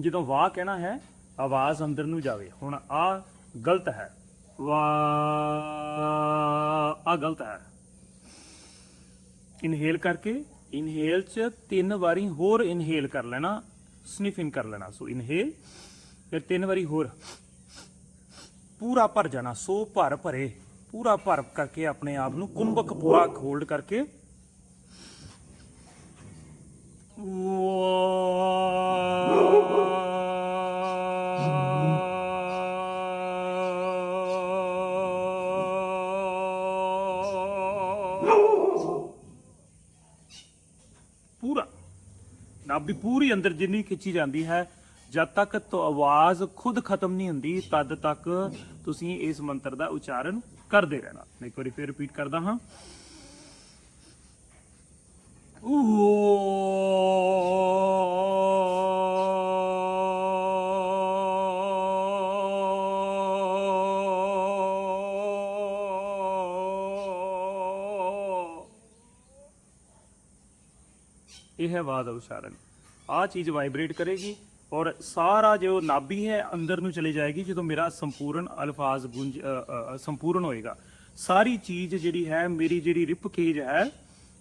ਜਦੋਂ ਵਾਹ ਕਹਿਣਾ ਹੈ, ਆਵਾਜ਼ ਅੰਦਰ ਨੂੰ ਜਾਵੇ। ਹੁਣ ਆ ਗਲਤ ਹੈ। ਵਾ, ਆ ਗਲਤ ਹੈ। ਇਨਹੇਲ ਕਰਕੇ, ਇਨਹੇਲ ਚ ਤਿੰਨ ਵਾਰੀ ਹੋਰ ਇਨਹੇਲ ਕਰ ਲੈਣਾ ਸਨਿਫ ਇਨ ਕਰ ਲੈਣਾ। ਸੋ ਇਨਹੇਲ, ਫਿਰ ਤਿੰਨ ਵਾਰੀ ਹੋਰ। ਪੂਰਾ ਭਰ ਜਾਣਾ, ਸੋ ਭਰ ਭਰੇ। ਪੂਰਾ ਭਰ ਕਰਕੇ ਆਪਣੇ ਆਪ ਨੂੰ ਕੁੰਭਕ ਪੂਰਾ ਹੋਲਡ ਕਰਕੇ ਪੂਰਾ ਨਾਭੀ ਪੂਰੀ ਅੰਦਰ ਜਿੰਨੀ ਖਿੱਚੀ ਜਾਂਦੀ ਹੈ, ਜਦ ਤੱਕ ਤੋਂ ਆਵਾਜ਼ ਖੁਦ ਖਤਮ ਨਹੀਂ ਹੁੰਦੀ, ਤਦ ਤੱਕ ਤੁਸੀਂ ਇਸ ਮੰਤਰ ਦਾ ਉਚਾਰਨ ਕਰਦੇ ਰਹਿਣਾ। ਮੈਂ ਇੱਕ ਵਾਰੀ ਫੇਰ ਰਿਪੀਟ ਕਰਦਾ ਹਾਂ। ਓ ਇਹ ਹੈ ਆਵਾਜ਼ ਦਾ ਉਚਾਰਨ। ਆ ਚੀਜ਼ ਵਾਈਬ੍ਰੇਟ ਕਰੇਗੀ ਔਰ ਸਾਰਾ ਜੋ ਨਾਭੀ ਹੈ ਅੰਦਰ ਨੂੰ ਚਲੇ ਜਾਏਗੀ ਜਦੋਂ ਮੇਰਾ ਸੰਪੂਰਨ ਅਲਫਾਜ਼ ਗੁੰਜ ਸੰਪੂਰਨ ਹੋਏਗਾ। ਸਾਰੀ ਚੀਜ਼ ਜਿਹੜੀ ਹੈ, ਮੇਰੀ ਜਿਹੜੀ ਰਿਪ ਕੇਜ ਹੈ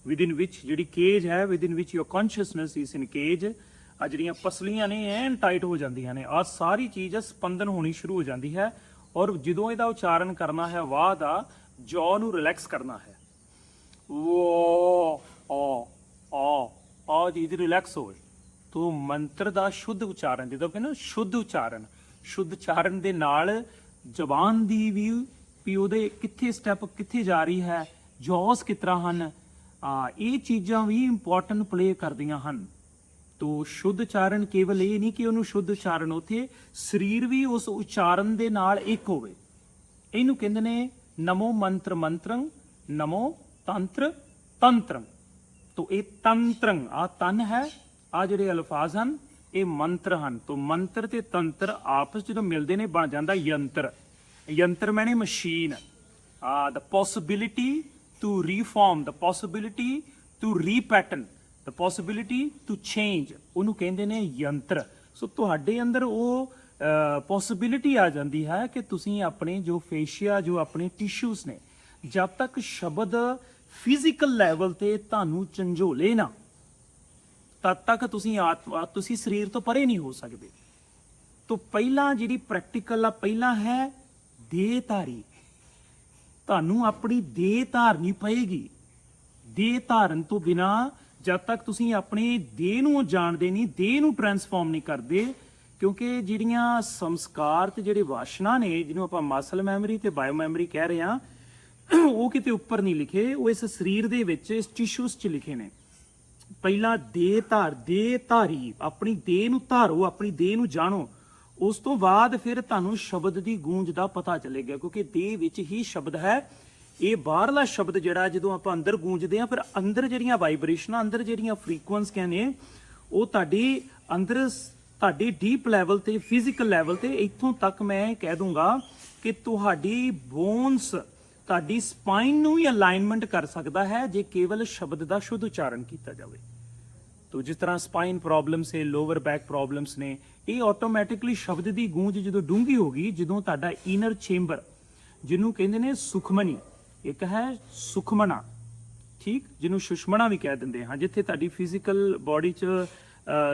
ਵਿਦ ਇਨ ਵਿੱਚ ਜਿਹੜੀ ਕੇਜ ਹੈ within which your consciousness is in cage ਆ ਜਿਹੜੀਆਂ ਪਸਲੀਆਂ ਨੇ, ਐਨ ਟਾਈਟ ਹੋ ਜਾਂਦੀਆਂ ਨੇ। ਆ ਸਾਰੀ ਚੀਜ਼ ਸਪੰਦਨ ਹੋਣੀ ਸ਼ੁਰੂ ਹੋ ਜਾਂਦੀ ਹੈ ਔਰ ਜਦੋਂ ਇਹਦਾ ਉਚਾਰਨ ਕਰਨਾ ਹੈ, ਵਾਹ ਦਾ ਜੌ ਨੂੰ ਰਿਲੈਕਸ ਕਰਨਾ ਹੈ। ਵੋ ਆ ਆ ਆ ਜੀ ਰਿਲੈਕਸ ਹੋਵੇ ਤੋ ਮੰਤਰ ਦਾ ਸ਼ੁੱਧ ਉਚਾਰਨ ਜਦੋਂ ਕਹਿੰਦੇ ਸ਼ੁੱਧ ਉਚਾਰਨ। ਸ਼ੁੱਧ ਉਚਾਰਨ ਦੇ ਨਾਲ ਜ਼ਬਾਨ ਦੀ ਵੀ ਵੀ ਉਹਦੇ ਕਿੱਥੇ ਸਟੈਪ ਕਿੱਥੇ ਜਾ ਰਹੀ ਹੈ ਜੋਸ ਕਿਸ ਤਰ੍ਹਾਂ ਹਨ, ਆ, ਇਹ ਚੀਜ਼ਾਂ ਵੀ ਇੰਪੋਰਟੈਂਟ ਪਲੇ ਕਰਦੀਆਂ ਹਨ। ਤੋ ਸ਼ੁੱਧ ਉਚਾਰਨ ਕੇਵਲ ਇਹ ਨਹੀਂ ਕਿ ਉਹਨੂੰ ਸ਼ੁੱਧ ਉਚਾਰਨ, ਉਥੇ ਸਰੀਰ ਵੀ ਉਸ ਉਚਾਰਨ ਦੇ ਨਾਲ ਇੱਕ ਹੋਵੇ। ਇਹਨੂੰ ਕਹਿੰਦੇ ਨੇ ਨਮੋ ਮੰਤਰ ਮੰਤਰੰ, ਨਮੋ ਤੰਤਰ ਤੰਤਰੰ। ਤੋ ਇਹ ਤੰਤਰੰ, ਆ ਤਨ ਹੈ ਆ ਜਿਹੜੇ ਅਲਫਾਜ਼ ਹਨ, ਇਹ ਮੰਤਰ ਹਨ। ਤੋ ਮੰਤਰ ਤੇ ਤੰਤਰ ਆਪਸ ਜਦੋਂ ਮਿਲਦੇ ਨੇ, ਬਣ ਜਾਂਦਾ ਯੰਤਰ। ਯੰਤਰ ਮੈਨੇ ਮਸ਼ੀਨ। ਆ, the possibility to reform, the possibility to repattern, the possibility to change ਉਹਨੂੰ ਕਹਿੰਦੇ ਨੇ ਯੰਤਰ। ਸੋ ਤੁਹਾਡੇ ਅੰਦਰ ਉਹ ਪੋਸਿਬਿਲਿਟੀ ਆ ਜਾਂਦੀ ਹੈ ਕਿ ਤੁਸੀਂ ਆਪਣੇ ਜੋ ਫੇਸ਼ੀਆ ਜੋ ਆਪਣੇ ਟਿਸ਼ੂਜ਼ ਨੇ, ਜਦ ਤੱਕ ਸ਼ਬਦ ਫਿਜ਼ੀਕਲ ਲੈਵਲ ਤੇ ਤੁਹਾਨੂੰ ਝੰਜੋਲੇ ਨਾ ਤਦ ਤੱਕ ਤੁਸੀਂ ਆਤਮਾ, ਤੁਸੀਂ ਸਰੀਰ ਤੋਂ ਪਰੇ ਨਹੀਂ ਹੋ ਸਕਦੇ। ਤੋਂ ਪਹਿਲਾਂ ਜਿਹੜੀ ਪ੍ਰੈਕਟੀਕਲ ਆ, ਪਹਿਲਾਂ ਹੈ ਦੇਹ ਧਾਰੀ ਤੁਹਾਨੂੰ ਆਪਣੀ ਦੇਹ ਧਾਰਨੀ ਪਏਗੀ। ਦੇਹ ਧਾਰਨ ਤੋਂ ਬਿਨਾ ਜਦ ਤੱਕ ਤੁਸੀਂ ਆਪਣੇ ਦੇਹ ਨੂੰ ਜਾਣਦੇ ਨਹੀਂ, ਦੇਹ ਨੂੰ ਟਰਾਂਸਫਾਰਮ ਨਹੀਂ ਕਰਦੇ, ਕਿਉਂਕਿ ਜਿਹੜੀਆਂ ਸੰਸਕਾਰ ਤੇ ਜਿਹੜੇ ਵਾਸ਼ਨਾ ਨੇ, ਜਿਹਨੂੰ ਆਪਾਂ ਮਸਲ ਮੈਮਰੀ ਤੇ ਬਾਇਓ ਮੈਮਰੀ ਕਹਿ ਰਹੇ ਆ ਉਹ ਕਿਤੇ ਉੱਪਰ ਨਹੀਂ ਲਿਖੇ, ਉਹ ਇਸ ਸਰੀਰ ਦੇ ਵਿੱਚ, ਇਸ ਟਿਸ਼ੂਸ 'ਚ ਲਿਖੇ ਨੇ। ਪਹਿਲਾਂ ਦੇਹ ਧਾਰ ਦੇਹ ਧਾਰੀ, ਆਪਣੀ ਦੇਹ ਨੂੰ ਧਾਰੋ, ਆਪਣੀ ਦੇਹ ਨੂੰ ਜਾਣੋ। ਉਸ ਤੋਂ ਬਾਅਦ ਫਿਰ ਤੁਹਾਨੂੰ ਸ਼ਬਦ ਦੀ ਗੂੰਜ ਦਾ ਪਤਾ ਚੱਲੇਗਾ, ਕਿਉਂਕਿ ਦੇਹ ਵਿੱਚ ਹੀ ਸ਼ਬਦ ਹੈ। ਇਹ ਬਾਹਰਲਾ ਸ਼ਬਦ ਜਿਹੜਾ ਜਦੋਂ ਆਪਾਂ ਅੰਦਰ ਗੂੰਜਦੇ ਆ ਫਿਰ ਅੰਦਰ ਜਿਹੜੀਆਂ ਵਾਈਬ੍ਰੇਸ਼ਨਾਂ ਅੰਦਰ ਜਿਹੜੀਆਂ ਫ੍ਰੀਕੁਐਂਸੀਆਂ ਨੇ ਉਹ ਤੁਹਾਡੀ ਅੰਦਰ ਤੁਹਾਡੀ ਡੀਪ ਲੈਵਲ ਤੇ ਫਿਜ਼ੀਕਲ ਲੈਵਲ ਤੇ ਇੱਥੋਂ ਤੱਕ ਮੈਂ ਕਹਿ ਦੂੰਗਾ ਕਿ ਤੁਹਾਡੀ ਬੋਨਸ ਤੁਹਾਡੀ ਸਪਾਈਨ ਨੂੰ ਹੀ ਅਲਾਈਨਮੈਂਟ ਕਰ ਸਕਦਾ ਹੈ ਜੇ ਕੇਵਲ ਸ਼ਬਦ ਦਾ ਸ਼ੁੱਧ ਉਚਾਰਨ ਕੀਤਾ ਜਾਵੇ। ਤੋ ਜਿਸ ਤਰ੍ਹਾਂ ਸਪਾਈਨ ਪ੍ਰੋਬਲਮਸ ਹੈ ਲੋਅਰ ਬੈਕ ਪ੍ਰੋਬਲਮਸ ਨੇ, ਇਹ ਆਟੋਮੈਟਿਕਲੀ ਸ਼ਬਦ ਦੀ ਗੂੰਜ ਜਦੋਂ ਡੂੰਗੀ ਗਈ, ਜਦੋਂ ਤੁਹਾਡਾ ਇਨਰ ਚੇਂਬਰ ਜਿਹਨੂੰ ਕਹਿੰਦੇ ਨੇ ਸੁਖਮਨੀ, ਇੱਕ ਹੈ ਸੁਖਮਨਾ, ਠੀਕ? ਜਿਹਨੂੰ ਸੁਸ਼ਮਣਾ ਵੀ ਕਹਿ ਦਿੰਦੇ ਹਾਂ, ਜਿੱਥੇ ਤੁਹਾਡੀ ਫਿਜ਼ੀਕਲ ਬਾਡੀ 'ਚ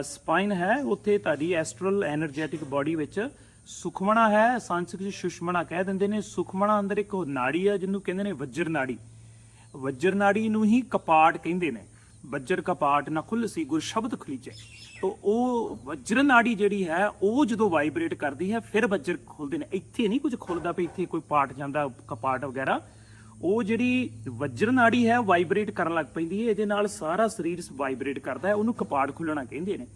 ਸਪਾਈਨ ਹੈ, ਉੱਥੇ ਤੁਹਾਡੀ ਐਸਟਰਲ ਐਨਰਜੈਟਿਕ ਬਾਡੀ ਵਿੱਚ ਸੁਖਮਣਾ ਹੈ ਸੰਸਕ੍ਰਿਤ ਸੁਸ਼ਮਣਾ ਕਹਿ ਦਿੰਦੇ ਨੇ, ਸੁਖਮਣਾ ਅੰਦਰ ਇੱਕ ਨਾੜੀ ਹੈ ਜਿਹਨੂੰ ਕਹਿੰਦੇ ਨੇ ਵਜਰ ਨਾੜੀ। ਵਜਰ ਨਾੜੀ ਨੂੰ ਹੀ ਕਪਾਟ ਕਹਿੰਦੇ ਨੇ। ਵਜਰ ਕਪਾਟ ਨਾ ਖੁੱਲ ਸੀ, ਗੁਰ ਸ਼ਬਦ ਖੁਲੀਜੇ ਤੋ ਉਹ ਵਜਰ ਨਾੜੀ ਜਿਹੜੀ ਹੈ, ਉਹ ਜਦੋਂ ਵਾਈਬ੍ਰੇਟ ਕਰਦੀ ਹੈ, ਫਿਰ ਵਜਰ ਖੁੱਲਦੇ ਨੇ। ਇੱਥੇ ਨਹੀਂ ਕੁਝ ਖੁੱਲਦਾ ਪਈ ਇੱਥੇ ਕੋਈ ਪਾਟ ਜਾਂਦਾ, ਕਪਾਟ ਵਗੈਰਾ। ਉਹ ਜਿਹੜੀ ਵਜਰ ਨਾੜੀ ਹੈ ਵਾਈਬ੍ਰੇਟ ਕਰਨ ਲੱਗ ਪੈਂਦੀ ਹੈ, ਇਹਦੇ ਨਾਲ ਸਾਰਾ ਸਰੀਰ ਵਾਈਬ੍ਰੇਟ ਕਰਦਾ ਹੈ, ਉਹਨੂੰ ਕਪਾਟ ਖੁੱਲਣਾ ਕਹਿੰਦੇ ਨੇ।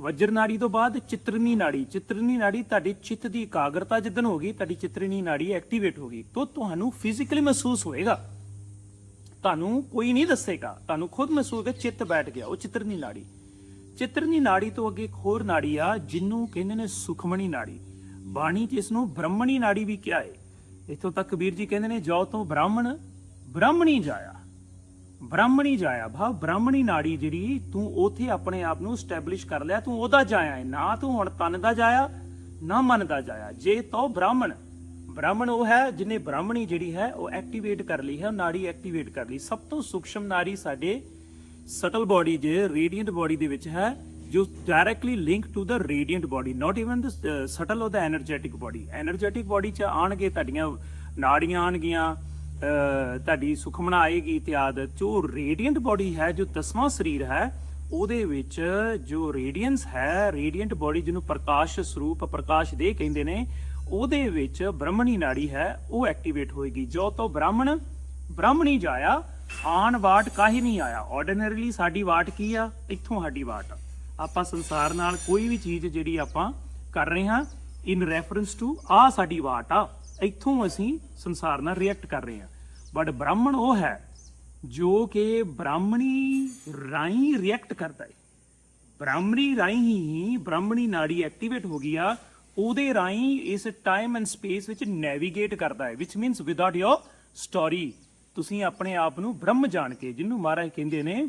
ਵਜਰ ਨਾੜੀ ਤੋਂ ਬਾਅਦ ਚਿਤਰਨੀ ਨਾੜੀ। ਚਿਤਰਨੀ ਨਾੜੀ ਤੁਹਾਡੀ ਚਿੱਤ ਦੀ ਇਕਾਗਰਤਾ ਜਿੱਦਨ ਹੋਗੀ ਤੁਹਾਡੀ ਚਿਤਰਨੀ ਨਾੜੀ ਐਕਟੀਵੇਟ ਹੋਗੀ ਤੋਂ ਤੁਹਾਨੂੰ ਫਿਜ਼ੀਕਲੀ ਮਹਿਸੂਸ ਹੋਏਗਾ। ਤੁਹਾਨੂੰ ਕੋਈ ਨਹੀਂ ਦੱਸੇਗਾ। ਤੁਹਾਨੂੰ ਖੁਦ ਮਹਿਸੂਸ ਹੋਏਗਾ, ਚਿੱਤ ਬੈਠ ਗਿਆ, ਉਹ ਚਿਤਰਨੀ ਨਾੜੀ। ਚਿਤਰਨੀ ਨਾੜੀ ਤੋਂ ਅੱਗੇ ਇੱਕ ਹੋਰ ਨਾੜੀ ਆ ਜਿਹਨੂੰ ਕਹਿੰਦੇ ਨੇ ਸੁਖਮਣੀ ਨਾੜੀ। ਬਾਣੀ ਜਿਸ ਨੂੰ ਬ੍ਰਹਮਣੀ ਨਾੜੀ ਵੀ ਕਿਹਾ ਹੈ ਇਥੋਂ ਤੱਕ ਕਬੀਰ ਜੀ ਕਹਿੰਦੇ ਨੇ ਜੋ ਤੋਂ ਬ੍ਰਾਹਮਣ, ਬ੍ਰਾਹਮਣੀ ਜਾਇਆ। ਬ੍ਰਾਹਮਣੀ ਜਾਇਆ ਭਾਵ ਬ੍ਰਾਹਮਣੀ ਨਾੜੀ ਜਿਹੜੀ, ਤੂੰ ਉਥੇ ਆਪਣੇ ਆਪ ਨੂੰ ਸਟੈਬਲਿਸ਼ ਕਰ ਲਿਆ, ਤੂੰ ਉਹਦਾ ਜਾਇਆ ਹੈ ਨਾ ਤੂੰ ਹੁਣ ਤਨ ਦਾ ਜਾਇਆ, ਨਾ ਮਨ ਦਾ ਜਾਇਆ। ਜੇ ਤੋ ਬ੍ਰਾਹਮਣ ਬ੍ਰਾਹਮਣ ਉਹ ਹੈ ਜਿਨੇ ਬ੍ਰਾਹਮਣੀ ਜਿਹੜੀ ਹੈ, ਉਹ ਐਕਟੀਵੇਟ ਕਰ ਲਈ ਹੈ ਨਾੜੀ ਐਕਟੀਵੇਟ ਕਰ ਲਈ। ਸਭ ਤੋਂ ਸੂక్ష్ਮ ਨਾੜੀ ਸਾਡੇ ਸਟਲ ਬੋਡੀ ਜੇ ਰੇਡੀਅੰਟ ਬੋਡੀ ਦੇ ਵਿੱਚ ਹੈ, ਜੋ directly link to the radiant body not even the subtle uh the energetic body energetic body ਚ ਆਣਗੇ ਤੁਹਾਡੀਆਂ ਨਾੜੀਆਂ ਆਣਗੀਆਂ ਤੁਹਾਡੀ ਸੁਖਮਣਾ ਆਏਗੀ ਇਤਿਆਦ ਜੋ ਰੇਡੀਅੰਟ ਬਾਡੀ ਹੈ, ਜੋ ਦਸਵਾਂ ਸਰੀਰ ਹੈ, ਉਹਦੇ ਵਿੱਚ ਜੋ ਰੇਡੀਅੰਸ ਹੈ ਰੇਡੀਅੰਟ ਬਾਡੀ ਜਿਹਨੂੰ ਪ੍ਰਕਾਸ਼ ਸਰੂਪ, ਪ੍ਰਕਾਸ਼ ਦੇ ਕਹਿੰਦੇ ਨੇ, ਉਹਦੇ ਵਿੱਚ ਬ੍ਰਹਮਣੀ ਨਾੜੀ ਹੈ, ਉਹ ਐਕਟੀਵੇਟ ਹੋਏਗੀ। ਜੋ ਤੋਂ ਬ੍ਰਾਹਮਣ, ਬ੍ਰਾਹਮਣੀ ਜਾਇਆ, ਆਣ ਵਾਟ ਕਾਹੀ ਨਹੀਂ ਆਇਆ। ਆਰਡੀਨਰੀਲੀ ਸਾਡੀ ਵਾਟ ਕੀ ਆ? ਇੱਥੋਂ ਸਾਡੀ ਵਾਟ ਆ। ਆਪਾਂ ਸੰਸਾਰ ਨਾਲ ਕੋਈ ਵੀ ਚੀਜ਼ ਜਿਹੜੀ ਆਪਾਂ ਕਰ ਰਹੇ ਹਾਂ ਇਨ ਰੈਫਰੈਂਸ ਟੂ ਆ ਸਾਡੀ ਵਾਟ ਆ। ਇੱਥੋਂ ਅਸੀਂ ਸੰਸਾਰ ਨਾਲ ਰਿਐਕਟ ਕਰ ਰਹੇ ਹਾਂ। ਬਟ ਬ੍ਰਾਹਮਣ ਉਹ ਹੈ ਜੋ ਕਿ ਬ੍ਰਾਹਮਣੀ ਰਾਈ ਰਿਐਕਟ ਕਰਦਾ ਹੈ। ਬ੍ਰਾਹਮਣੀ ਰਾਈ ਹੀ ਬ੍ਰਾਹਮਣੀ ਨਾੜੀ ਐਕਟੀਵੇਟ ਹੋ ਗਈ ਆ। ਉਹਦੇ ਰਾਈ ਇਸ ਟਾਈਮ ਐਂਡ ਸਪੇਸ ਵਿੱਚ ਨੈਵੀਗੇਟ ਕਰਦਾ ਹੈ which means without your story ਤੁਸੀਂ ਆਪਣੇ ਆਪ ਨੂੰ ਬ੍ਰਹਮ ਜਾਣ ਕੇ, ਜਿਹਨੂੰ ਮਹਾਰਾਜ ਕਹਿੰਦੇ ਨੇ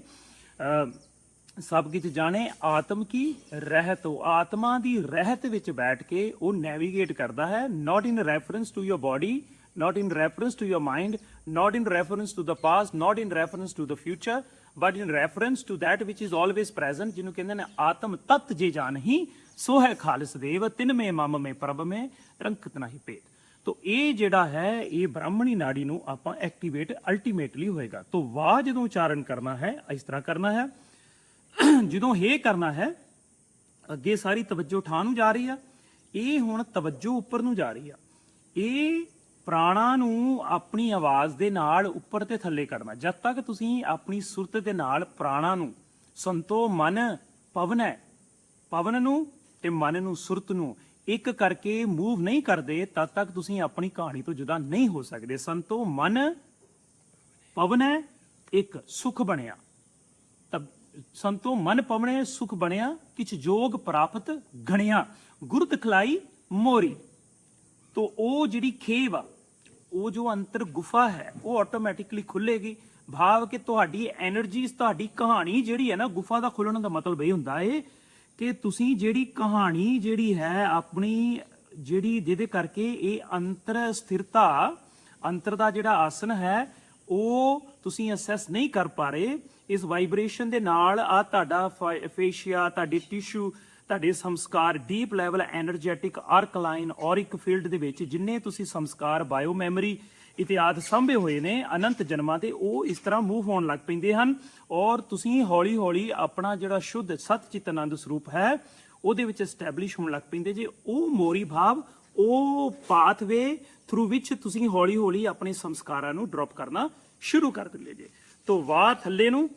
ਸਭ ਕੁਝ ਜਾਣੇ ਆਤਮ ਕੀ ਰਹਿਤ? ਉਹ ਆਤਮਾ ਦੀ ਰਹਿਤ ਵਿੱਚ ਬੈਠ ਕੇ ਉਹ ਨੈਵੀਗੇਟ ਕਰਦਾ ਹੈ। Not in reference to your body not in reference to your mind, not in reference to the past, not in reference to the future, but in reference to that which is always present, ਜਿਹਨੂੰ ਕਹਿੰਦੇ ਨੇ ਆਤਮ ਤਤ ਜੇ ਜਾਣਹੀ ਸੋ ਹੈ ਖਾਲਸ ਦੇਵ ਤਿਨ ਮੇ ਮਮ ਮੇ ਪ੍ਰਭ ਮੇ ਰੰਕਤ ਨਹੀਂ ਭੇਦ। ਤੋ ਇਹ ਜਿਹੜਾ ਹੈ ਇਹ ਬ੍ਰਾਹਮਣੀ ਨਾੜੀ ਨੂੰ ਆਪਾਂ ਐਕਟੀਵੇਟ ਅਲਟੀਮੇਟਲੀ ਹੋਏਗਾ। ਤੋ ਵਾਹ ਜਦੋਂ ਉਚਾਰਨ ਕਰਨਾ ਹੈ ਇਸ ਤਰ੍ਹਾਂ ਕਰਨਾ ਹੈ। ਜਦੋਂ ਇਹ ਕਰਨਾ ਹੈ, ਅੱਗੇ ਸਾਰੀ ਤਵੱਜੋ ਠਾਂ ਨੂੰ ਜਾ ਰਹੀ ਆ, ਇਹ ਹੁਣ ਤਵੱਜੋ ਉੱਪਰ ਨੂੰ ਜਾ ਰਹੀ ਆ। ਇਹ ਪ੍ਰਾਣਾ ਨੂੰ ਆਪਣੀ ਆਵਾਜ਼ ਦੇ ਨਾਲ ਉੱਪਰ ਤੇ ਥੱਲੇ ਕਰਨਾ। ਜਦ ਤੱਕ ਤੁਸੀਂ ਆਪਣੀ ਸੁਰਤ ਦੇ ਨਾਲ ਪ੍ਰਾਣਾ ਨੂੰ, ਸੰਤੋ ਮਨ, ਪਵਨ ਹੈ, ਪਵਨ ਨੂੰ ਤੇ ਮਨ ਨੂੰ, ਸੁਰਤ ਨੂੰ ਇੱਕ ਕਰਕੇ ਮੂਵ ਨਹੀਂ ਕਰਦੇ, ਤਦ ਤੱਕ ਤੁਸੀਂ ਆਪਣੀ ਕਹਾਣੀ ਤੋਂ ਜੁਦਾ ਨਹੀਂ ਹੋ ਸਕਦੇ। ਸੰਤੋ ਮਨ, ਪਵਨ ਹੈ, ਇੱਕ ਸੁਖ ਬਣਿਆ। ਸੰਤੋ ਮਨ ਪਵਣੇ ਸੁਖ ਬਣਿਆ, ਕਿਛ ਜੋਗ ਪ੍ਰਾਪਤ ਗਣਿਆ ਗੁਰ ਦਿਖਲਾਈ ਮੋਰੀ। ਤੋ ਉਹ ਜਿਹੜੀ ਖੇਵ ਆ, ਉਹ ਜੋ ਅੰਤਰ ਗੁਫਾ ਹੈ, ਉਹ ਆਟੋਮੈਟਿਕਲੀ ਖੁੱਲੇਗੀ। ਭਾਵ ਕਿ ਤੁਹਾਡੀ એનર્ਜੀਜ਼ ਤੁਹਾਡੀ ਕਹਾਣੀ ਜਿਹੜੀ ਹੈ ਨਾ, ਗੁਫਾ ਦਾ ਖੁੱਲਣ ਦਾ ਮਤਲਬ ਇਹ ਹੁੰਦਾ ਏ ਕਿ ਤੁਸੀਂ ਜਿਹੜੀ ਕਹਾਣੀ ਜਿਹੜੀ ਹੈ, ਆਪਣੀ ਜਿਹੜੀ ਜਿਹਦੇ ਕਰਕੇ ਇਹ ਅੰਤਰ ਸਥਿਰਤਾ, ਅੰਤਰ ਦਾ ਜਿਹੜਾ ਆਸਨ ਹੈ, ਉਹ ਤੁਸੀਂ ਅਸੈਸ ਨਹੀਂ ਕਰ ਪਾ ਰਹੇ। ਇਸ ਵਾਈਬ੍ਰੇਸ਼ਨ ਦੇ ਨਾਲ ਆ ਤੁਹਾਡਾ ਫੇਸ਼ੀਆ ਤੁਹਾਡੇ ਟਿਸ਼ੂ ਤੁਹਾਡੇ ਸੰਸਕਾਰ ਡੀਪ ਲੈਵਲ એનર્ਜੈਟਿਕ ਆਰਕਲਾਈਨ ਔਰ ਇੱਕ ਫੀਲਡ ਦੇ ਵਿੱਚ ਜਿੰਨੇ ਤੁਸੀਂ ਸੰਸਕਾਰ ਬਾਇਓ ਮੈਮਰੀ ਇਤਿਹਾਸ ਸੰਭੇ ਹੋਏ ਨੇ, ਅਨੰਤ ਜਨਮਾਂ ਤੇ ਉਹ ਇਸ ਤਰ੍ਹਾਂ ਮੂਵ ਹੋਣ ਲੱਗ ਪੈਂਦੇ ਹਨ ਔਰ ਤੁਸੀਂ ਹੌਲੀ-ਹੌਲੀ ਆਪਣਾ ਜਿਹੜਾ ਸ਼ੁੱਧ ਸਤ ਚਿਤਨੰਦ ਸਰੂਪ ਹੈ, ਉਹਦੇ ਵਿੱਚ ਸਟੈਬਲਿਸ਼ ਹੋਣ ਲੱਗ ਪੈਂਦੇ ਜੇ ਉਹ ਮੋਰੀ ਭਾਵ ਉਹ ਪਾਥਵੇ ਥਰੂ ਵਿੱਚ ਤੁਸੀਂ ਹੌਲੀ-ਹੌਲੀ ਆਪਣੇ ਸੰਸਕਾਰਾਂ ਨੂੰ ਡ੍ਰੌਪ ਕਰਨਾ ਸ਼ੁਰੂ ਕਰ ਦਿੰਦੇ ਜੇ। ਤੋਂ ਵਾਹ ਥੱਲੇ ਨੂੰ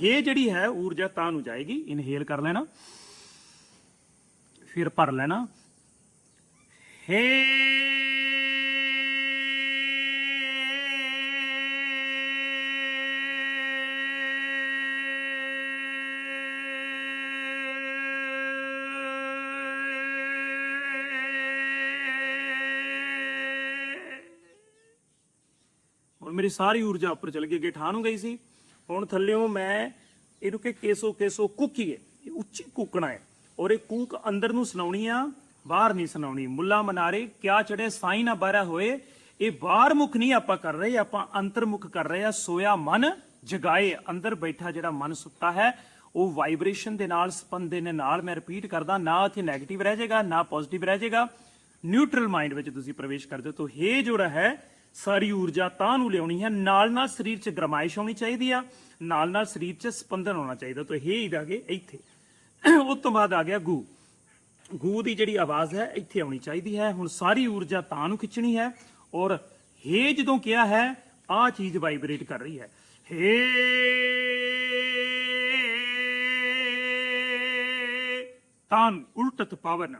ਇਹ ਜਿਹੜੀ ਹੈ ਊਰਜਾ ਤਾਂ ਨੂੰ ਜਾਏਗੀ। ਇਨਹੇਲ ਕਰ ਲੈਣਾ, ਫਿਰ ਭਰ ਲੈਣਾ। ਹੇ ਮੇਰੀ ਸਾਰੀ ਊਰਜਾ ਉੱਪਰ ਚਲ ਗਈ ਅੱਗੇ ਠਾਹ ਨੂੰ ਗਈ ਸੀ। ਹੁਣ ਥੱਲਿਓਂ ਮੈਂ ਇਹਨੂੰ ਕਿ ਕੇਸੋ ਕੇਸੋ ਕੁੱਕੀਏ ਇਹ ਉੱਚੀ ਕੂਕਣਾ ਹੈ। ਔਰ ਇਹ ਕੂਕ ਅੰਦਰ ਨੂੰ ਸੁਣਾਉਣੀ ਆ, ਬਾਹਰ ਨਹੀਂ ਸੁਣਾਉਣੀ ਮੁੱਲਾ ਮਨਾਰੇ, ਕਿਆ ਚੜੇ ਸਾਈ ਨਾ ਬਾਰਾ ਹੋਏ। ਇਹ ਬਾਹਰ ਮੁਖ ਨਹੀਂ ਆਪਾਂ ਕਰ ਰਹੇ, ਆਪਾਂ ਅੰਤਰਮੁਖ ਕਰ ਰਹੇ ਆ। ਸੋਇਆ ਮਨ ਜਗਾਏ, ਅੰਦਰ ਬੈਠਾ ਜਿਹੜਾ ਮਨ ਸੁੱਤਾ ਹੈ, ਉਹ ਵਾਈਬ੍ਰੇਸ਼ਨ ਦੇ ਨਾਲ, ਸਪੰਦੇ ਦੇ ਨਾਲ ਮੈਂ ਰਿਪੀਟ ਕਰਦਾ, ਨਾ ਇੱਥੇ 네ਗੇਟਿਵ ਰਹਿ ਜਾਏਗਾ, ਨਾ ਪੋਜ਼ਿਟਿਵ ਰਹਿ ਜਾਏਗਾ। ਨਿਊਟਰਲ ਮਾਈਂਡ ਵਿੱਚ ਤੁਸੀਂ ਪ੍ਰਵੇਸ਼ ਕਰਦੇ ਹੋ, ਤਾਂ ਇਹ ਜਿਹੜਾ ਹੈ ਸਾਰੀ ਊਰਜਾ ਤਾਂ ਨੂੰ ਲਿਆਉਣੀ ਹੈ। ਨਾਲ ਨਾਲ ਸਰੀਰ 'ਚ ਗਰਮਾਇਸ਼ ਹੋਣੀ ਚਾਹੀਦੀ ਆ। ਨਾਲ ਨਾਲ ਸਰੀਰ 'ਚ ਸਪੰਦਨ ਹੋਣਾ ਚਾਹੀਦਾ। ਤਾਂ ਇਹ ਇਦਾਂ ਕੇ ਇੱਥੇ। ਉਸ ਤੋਂ ਬਾਅਦ ਆ ਗਿਆ ਗੂ। ਗੂ ਦੀ ਜਿਹੜੀ ਆਵਾਜ਼ ਹੈ, ਇੱਥੇ ਆਉਣੀ ਚਾਹੀਦੀ ਹੈ। ਹੁਣ ਸਾਰੀ ਊਰਜਾ ਤਾਂ ਨੂੰ ਖਿੱਚਣੀ ਹੈ। ਔਰ ਹੇ ਜਦੋਂ ਕਿਹਾ ਹੈ ਆ ਚੀਜ਼ ਵਾਈਬ੍ਰੇਟ ਕਰ ਰਹੀ ਹੈ। ਹੇ ਤਾਂ ਉਲਟਤ ਪਵਨ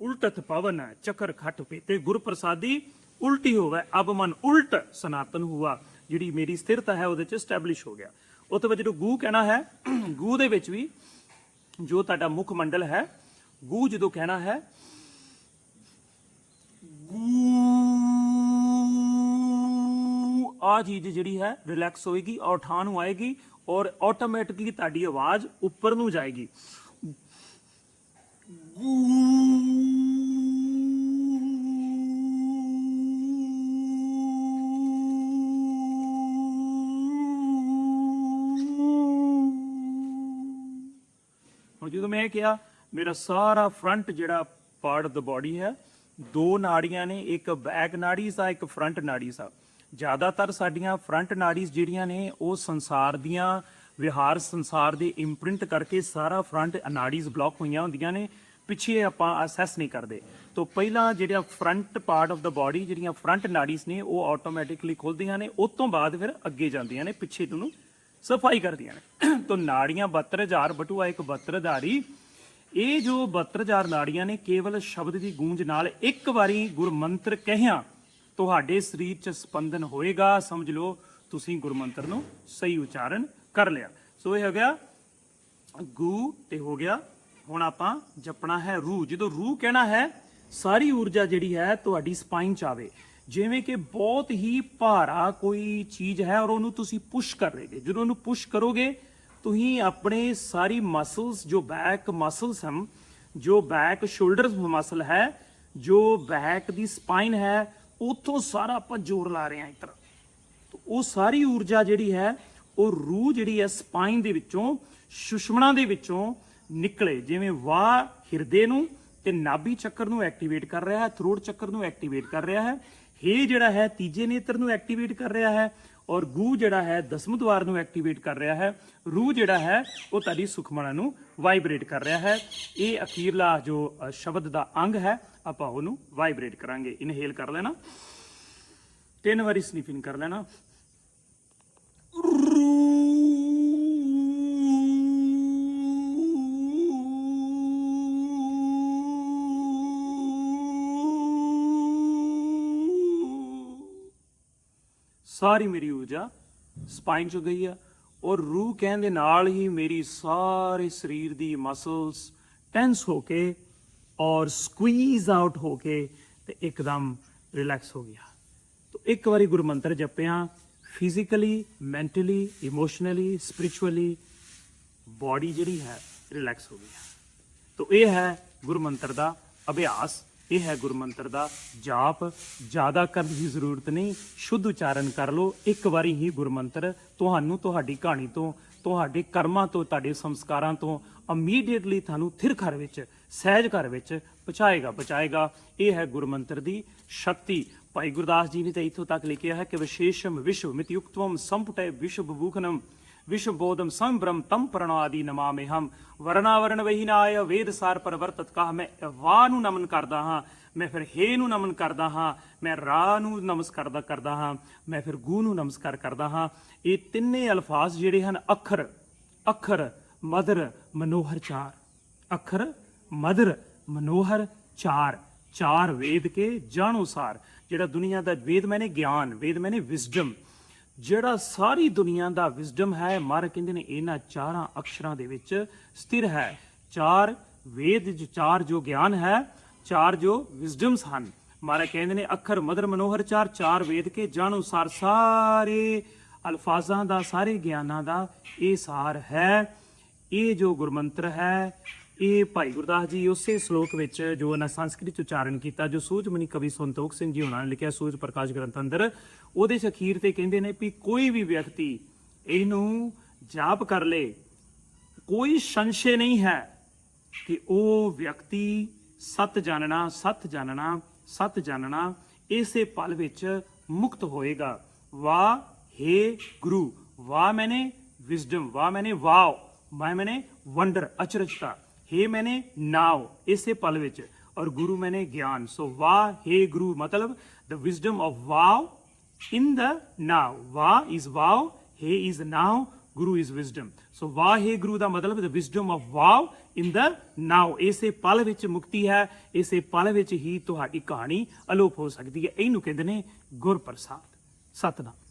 ਉਲਟਤ ਪਵਨ, ਚਕਰ ਖੱਟ ਪੀਤੇ ਤੇ ਗੁਰਪ੍ਰਸਾਦੀ ਉਲਟੀ ਹੋਵੇ ਅਬ ਮਨ ਉਲਟ ਸਨਾਤਨ ਹੁਆ, ਜਿਹੜੀ ਮੇਰੀ ਸਥਿਰਤਾ ਹੈ ਉਹਦੇ ਚ ਸਟੈਬਲਿਸ਼ ਹੋ ਗਿਆ। ਉਹ ਤੋਂ ਬਾਅਦ ਜਦੋਂ ਗੂ ਕਹਿਣਾ ਹੈ, ਗੂ ਦੇ ਵਿੱਚ ਵੀ ਜੋ ਤੁਹਾਡਾ ਮੁੱਖ ਮੰਡਲ ਹੈ, ਗੂ ਜਦੋਂ ਕਹਿਣਾ ਹੈ, ਗੂ ਆ ਚੀਜ਼ ਜਿਹੜੀ ਹੈ ਰਿਲੈਕਸ ਹੋਏਗੀ ਔਰ ਠਾਹ ਨੂੰ ਆਏਗੀ ਔਰ ਆਟੋਮੈਟਿਕਲੀ ਤੁਹਾਡੀ ਆਵਾਜ਼ ਉੱਪਰ ਨੂੰ ਜਾਏਗੀ। ਹੁਣ ਜਦੋਂ ਮੈਂ ਇਹ ਕਿਹਾ, ਮੇਰਾ ਸਾਰਾ ਫਰੰਟ ਜਿਹੜਾ ਪਾਰਟ ਆਫ ਦਾ ਬਾਡੀ ਹੈ, ਦੋ ਨਾੜੀਆਂ ਨੇ, ਇੱਕ ਬੈਕ ਨਾੜੀ ਸਾ ਇੱਕ ਫਰੰਟ ਨਾੜੀ ਸਾ ਜ਼ਿਆਦਾਤਰ ਸਾਡੀਆਂ ਫਰੰਟ ਨਾੜੀਜ਼ ਜਿਹੜੀਆਂ ਨੇ, ਉਹ ਸੰਸਾਰ ਦੀਆਂ, ਵਿਹਾਰ ਸੰਸਾਰ ਦੇ ਇੰਪ੍ਰਿੰਟ ਕਰਕੇ ਸਾਰਾ ਫਰੰਟ ਨਾੜੀਜ਼ ਬਲੌਕ ਹੋਈਆਂ ਹੁੰਦੀਆਂ ਨੇ, ਪਿੱਛੇ ਆਪਾਂ ਅਸੈਸ ਨਹੀਂ ਕਰਦੇ। ਤੋਂ ਪਹਿਲਾਂ ਜਿਹੜਾ front part of the body ਜਿਹੜੀਆਂ ਫਰੰਟ ਨਾੜੀਜ਼ ਨੇ, ਉਹ ਆਟੋਮੈਟਿਕਲੀ ਖੁੱਲਦੀਆਂ ਨੇ ਉਸ ਤੋਂ ਬਾਅਦ ਫਿਰ ਅੱਗੇ ਜਾਂਦੀਆਂ ਨੇ, ਪਿੱਛੇ ਨੂੰ ਸਫ਼ਾਈ ਕਰਦੀਆਂ ਨੇ। ਤੋਂ ਨਾੜੀਆਂ 72000 ਬਟੂਆ ਇੱਕ 72ਧਾਰੀ ਇਹ ਜੋ 72000 ਨਾੜੀਆਂ ਨੇ, ਕੇਵਲ ਸ਼ਬਦ ਦੀ ਗੂੰਜ ਨਾਲ ਇੱਕ ਵਾਰੀ ਗੁਰਮੰਤਰ ਕਹਿਆ, ਤੁਹਾਡੇ ਸਰੀਰ 'ਚ ਸਪੰਦਨ ਹੋਏਗਾ। ਸਮਝ ਲਓ, ਤੁਸੀਂ ਗੁਰਮੰਤਰ ਨੂੰ ਸਹੀ ਉਚਾਰਨ ਕਰ ਲਿਆ। ਸੋ ਇਹ ਹੋ ਗਿਆ ਗੂ ਤੇ ਹੋ ਗਿਆ, ਹੁਣ ਆਪਾਂ ਜਪਣਾ ਹੈ ਰੂਹ। ਜਦੋਂ ਰੂਹ ਕਹਿਣਾ ਹੈ, ਸਾਰੀ ਊਰਜਾ ਜਿਹੜੀ ਹੈ, ਤੁਹਾਡੀ ਸਪਾਈਨ ਚ ਆਵੇ। ਜਿਵੇਂ ਕਿ ਬਹੁਤ ਹੀ ਭਾਰਾ ਕੋਈ ਚੀਜ਼ ਹੈ ਔਰ ਉਹਨੂੰ ਤੁਸੀਂ ਪੁਸ਼ ਕਰ ਰਹੇਗੇ ਜਦੋਂ ਉਹਨੂੰ ਪੁਸ਼ ਕਰੋਗੇ, ਤੁਸੀਂ ਆਪਣੇ ਸਾਰੀ ਮਸਲਸ ਜੋ ਬੈਕ ਮਸਲਸ ਹਨ, ਜੋ ਬੈਕ ਸ਼ੋਲਡਰਸ ਮਸਲ ਹੈ, ਜੋ ਬੈਕ ਦੀ ਸਪਾਈਨ ਹੈ, ਉੱਥੋਂ ਸਾਰਾ ਆਪਾਂ ਜ਼ੋਰ ਲਾ ਰਹੇ ਹਾਂ ਇਸ ਤਰ੍ਹਾਂ। ਉਹ ਸਾਰੀ ਊਰਜਾ ਜਿਹੜੀ ਹੈ, ਉਹ ਰੂਹ ਜਿਹੜੀ ਹੈ ਸਪਾਈਨ ਦੇ ਵਿੱਚੋਂ, ਸੁਸ਼ਮਣਾ ਦੇ ਵਿੱਚੋਂ ਨਿਕਲੇ। ਜਿਵੇਂ ਵਾਹ ਹਿਰਦੇ ਨੂੰ ਤੇ ਨਾਭੀ ਚੱਕਰ ਨੂੰ ਐਕਟੀਵੇਟ ਕਰ ਰਿਹਾ ਹੈ ਥਰੋਟ ਚੱਕਰ ਨੂੰ ਐਕਟੀਵੇਟ ਕਰ ਰਿਹਾ ਹੈ ਹੇ ਜਿਹੜਾ ਹੈ ਤੀਜੇ ਨੇਤਰ ਨੂੰ ਐਕਟੀਵੇਟ ਕਰ ਰਿਹਾ ਹੈ ਔਰ ਗੂ ਜਿਹੜਾ ਹੈ ਦਸਮ ਦੁਆਰ ਨੂੰ ਐਕਟੀਵੇਟ ਕਰ ਰਿਹਾ ਹੈ। ਰੂਹ ਜਿਹੜਾ ਹੈ ਉਹ ਤੁਹਾਡੀ ਸੁਖਮਣਾ ਨੂੰ ਵਾਈਬ੍ਰੇਟ ਕਰ ਰਿਹਾ ਹੈ। ਇਹ ਅਖੀਰਲਾ ਜੋ ਸ਼ਬਦ ਦਾ ਅੰਗ ਹੈ, ਆਪਾਂ ਉਹਨੂੰ ਵਾਈਬ੍ਰੇਟ ਕਰਾਂਗੇ। ਇਨਹੇਲ ਕਰ ਲੈਣਾ। ਤਿੰਨ ਵਾਰੀ ਸਨੀਫਿੰਗ ਕਰ ਲੈਣਾ। ਸਾਰੀ ਮੇਰੀ ਊਰਜਾ ਸਪਾਈਨ ਚ ਗਈ ਆ ਔਰ ਰੂਹ ਕਹਿਣ ਦੇ ਨਾਲ ਹੀ ਮੇਰੀ ਸਾਰੇ ਸਰੀਰ ਦੀ ਮਸਲਸ ਟੈਂਸ ਹੋ ਕੇ ਔਰ ਸਕਵੀਜ਼ ਆਊਟ ਹੋ ਕੇ ਤੇ ਇੱਕਦਮ ਰਿਲੈਕਸ ਹੋ ਗਿਆ। ਤੋ ਇੱਕ ਵਾਰੀ ਗੁਰੂ ਮੰਤਰ ਜਪਿਆ physically mentally emotionally spiritually body ਜਿਹੜੀ ਹੈ ਰਿਲੈਕਸ ਹੋ ਗਈ ਹੈ। ਤੋ ਇਹ ਹੈ ਗੁਰੂ ਮੰਤਰ ਦਾ ਅਭਿਆਸ। ਇਹ ਹੈ ਗੁਰੂ ਮੰਤਰ ਦਾ ਜਾਪ। ਜ਼ਿਆਦਾ ਕਰਨ ਦੀ ਜ਼ਰੂਰਤ ਨਹੀਂ। ਸ਼ੁੱਧ ਉਚਾਰਨ ਕਰ ਲਓ। ਇੱਕ ਵਾਰੀ ਹੀ ਗੁਰੂ ਮੰਤਰ ਤੁਹਾਨੂੰ ਤੁਹਾਡੀ ਕਹਾਣੀ ਤੋਂ, ਤੁਹਾਡੇ ਕਰਮਾਂ ਤੋਂ, ਤੁਹਾਡੇ ਸੰਸਕਾਰਾਂ ਤੋਂ ਇਮੀਡੀਏਟਲੀ ਤੁਹਾਨੂੰ ਥਿਰ ਘਰ ਵਿੱਚ, ਸਹਿਜ ਘਰ ਵਿੱਚ ਪਹੁੰਚਾਏਗਾ ਪਹੁੰਚਾਏਗਾ। ਇਹ ਹੈ ਗੁਰੂ ਮੰਤਰ ਦੀ ਸ਼ਕਤੀ। ਭਾਈ ਗੁਰਦਾਸ ਜੀ ਨੇ ਤਾਂ ਇੱਥੋਂ ਤੱਕ ਲਿਖਿਆ ਹੈ ਕਿ ਵਿਸ਼ੇਸ਼ਮ ਵਿਸ਼ਵ ਮਿਤਯੁਕਤਵਮ ਸੰਪੁਟੇ ਵਿਸ਼ਵ ਬੂਖਨਮ ਵਿਸ਼ਵ ਬੋਧਮ ਸੰਭ੍ਰਮ ਤਮ ਪ੍ਰਣਾਦੀ ਨਮਾਮੇ ਹਮ ਵਰਨਾਵਰਣ ਵਹੀਨਾය ਵੇਦ ਸਾਰ ਪਰਵਰਤਤ ਕਹ ਮੈਂ ਵਾ ਨੂੰ ਨਮਨ ਕਰਦਾ ਹਾਂ ਮੈਂ ਫਿਰ ਹੇ ਨੂੰ ਨਮਨ ਕਰਦਾ ਹਾਂ ਮੈਂ ਰਾ ਨੂੰ ਨਮਸਕਾਰ ਕਰਦਾ ਕਰਦਾ ਹਾਂ ਮੈਂ ਫਿਰ ਗੂ ਨੂੰ ਨਮਸਕਾਰ ਕਰਦਾ ਹਾਂ ਇਹ ਤਿੰਨੇ ਅਲਫਾਜ਼ ਜਿਹੜੇ ਹਨ ਅੱਖਰ ਅੱਖਰ ਮਦਰ ਮਨੋਹਰ ਚਾਰ ਅੱਖਰ ਮਦਰ ਮਨੋਹਰ ਚਾਰ ਚਾਰ ਵੇਦ ਕੇ ਜਾਣੋਸਾਰ ਜਿਹੜਾ ਦੁਨੀਆ ਦਾ ਵੇਦ ਮੈਨੇ ਗਿਆਨ ਵੇਦ ਮੈਨੇ ਵਿਜ਼ਡਮ ਜਿਹੜਾ ਸਾਰੀ ਦੁਨੀਆ ਦਾ ਵਿਜ਼ਡਮ ਹੈ, ਮਾਰ ਕਹਿੰਦੇ ਨੇ ਇਹਨਾਂ ਚਾਰਾਂ ਅਕਸ਼ਰਾਂ ਦੇ ਵਿੱਚ ਸਥਿਰ ਹੈ। ਚਾਰ ਵੇਦ ਜੋ, ਚਾਰ ਜੋ ਗਿਆਨ ਹੈ, ਚਾਰ ਜੋ ਵਿਜ਼ਡਮਸ ਹਨ। ਮਾਰਾ ਕਹਿੰਦੇ ਨੇ ਅੱਖਰ ਮਦਰ ਮਨੋਹਰ ਚਾਰ ਚਾਰ ਵੇਦ ਕੇ ਜਾਣੋਸਾਰ ਸਾਰੇ ਅਲਫਾਜ਼ਾਂ ਦਾ, ਸਾਰੇ ਗਿਆਨਾਂ ਦਾ ਇਹ ਸਾਰ ਹੈ। ਇਹ ਜੋ ਗੁਰਮੰਤਰ ਹੈ ਇਹ ਭਾਈ ਗੁਰਦਾਸ ਜੀ, ਉਸੇ ਸ਼ਲੋਕ ਵਿੱਚ ਜੋ ਉਹਨਾਂ ਸੰਸਕ੍ਰਿਤ ਚ ਉਚਾਰਨ ਕੀਤਾ, ਜੋ ਸੂਝਮਨੀ ਕਵੀ ਸੰਤੋਖ ਸਿੰਘ ਜੀ ਉਹਨਾਂ ਨੇ ਲਿਖਿਆ ਸੂਝ ਪ੍ਰਕਾਸ਼ ਗ੍ਰੰਥ ਅੰਦਰ, ਉਹਦੇ ਅਖੀਰ ਤੇ ਕਹਿੰਦੇ ਨੇ ਵੀ ਕੋਈ ਵੀ ਵਿਅਕਤੀ ਇਹਨੂੰ ਜਾਪ ਕਰ ਲੇ। ਕੋਈ ਸੰਸ਼ੇ ਨਹੀਂ ਹੈ ਕਿ ਉਹ ਵਿਅਕਤੀ ਸਤ ਜਾਣਨਾ ਸਤ ਜਾਣਨਾ ਸਤ ਜਾਣਨਾ ਇਸੇ ਪਲ ਵਿੱਚ ਮੁਕਤ ਹੋਏਗਾ। ਵਾ हे ਗੁਰੂ ਵਾ ਮੈਨੇ ਵਿਜ਼ਡਮ ਵਾ ਮੈਨੇ ਵਾਓ ਮੈਂ ਮੈਨੇ ਵੰਡਰ ਅਚਰਜਤਾ। हे मैंने नाव ਇਸੇ ਪਲ ਵਿੱਚ ਔਰ ਗੁਰੂ ਮੈਨੇ ਗਿਆਨ ਸੋ ਵਾਹ हे ਗੁਰੂ ਮਤਲਬ the wisdom of wow in the now ਵਾਹ ਇਜ਼ ਵਾਓ हे ਇਜ਼ ਨਾਉ ਗੁਰੂ ਇਜ਼ ਵਿਜ਼ਡਮ ਸੋ ਵਾਹ हे ਗੁਰੂ ਦਾ ਮਤਲਬ the wisdom of wow in the now ਇਸੇ ਪਲ ਵਿੱਚ ਮੁਕਤੀ ਹੈ ਇਸੇ ਪਲ ਵਿੱਚ ਹੀ ਤੁਹਾਡੀ ਕਹਾਣੀ ਅਲੋਪ ਹੋ ਸਕਦੀ ਹੈ ਇਹਨੂੰ ਕਹਿੰਦੇ ਨੇ ਗੁਰਪ੍ਰਸਾਦ ਸਤਨਾਮ